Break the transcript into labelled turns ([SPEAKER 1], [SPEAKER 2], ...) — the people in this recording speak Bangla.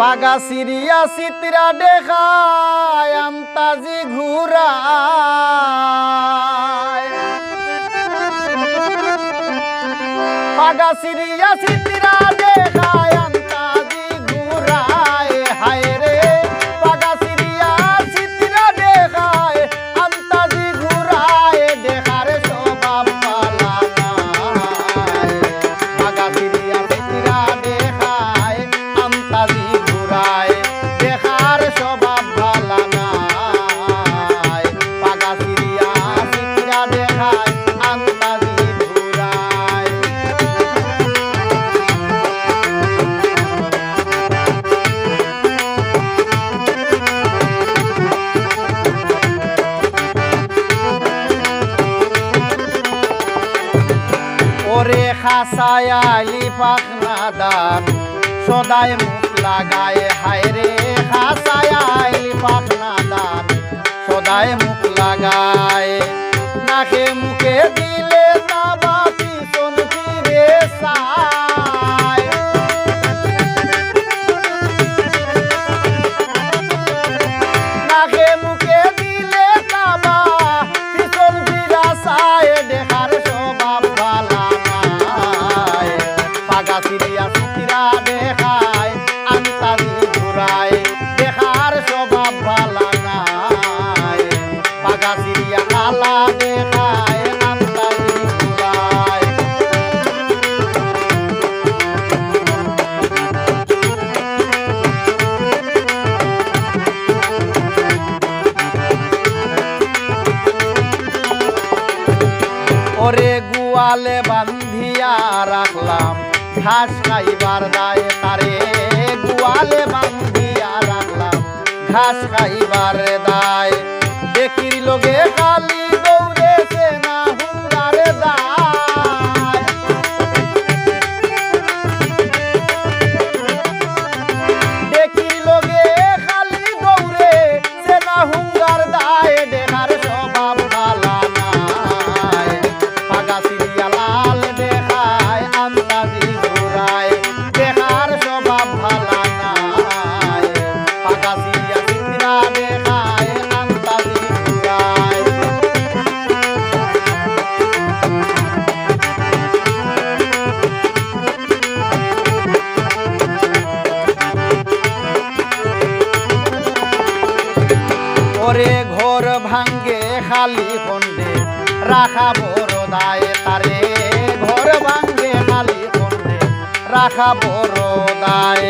[SPEAKER 1] পাগা সিরিয়া সিতরা দেখায় আন্তাজি ঘুরায়। পাগা সিরিয়া সিতরা ওরে খাসায় আইলি পাখনা দান। সদাই মুখ লাগায়, হায় রে খাসায় আইলি পাখনা দান। সদাই মুখ লাগায়, নাকে মুখে দিলে গুয়ালে বান্ধিয়া রাখলাম। ঘাস খাইবার দায় তারে গোয়ালে বান্ধিয়া রাখলাম। ঘাস খাইবার দায় দেখির লোকে খালি ওরে ঘর ভাঙ্গে খালি খন্ডে রাখা বড় দায় তারে। ঘর ভাঙ্গে খালি খন্ডে রাখা বড় দায়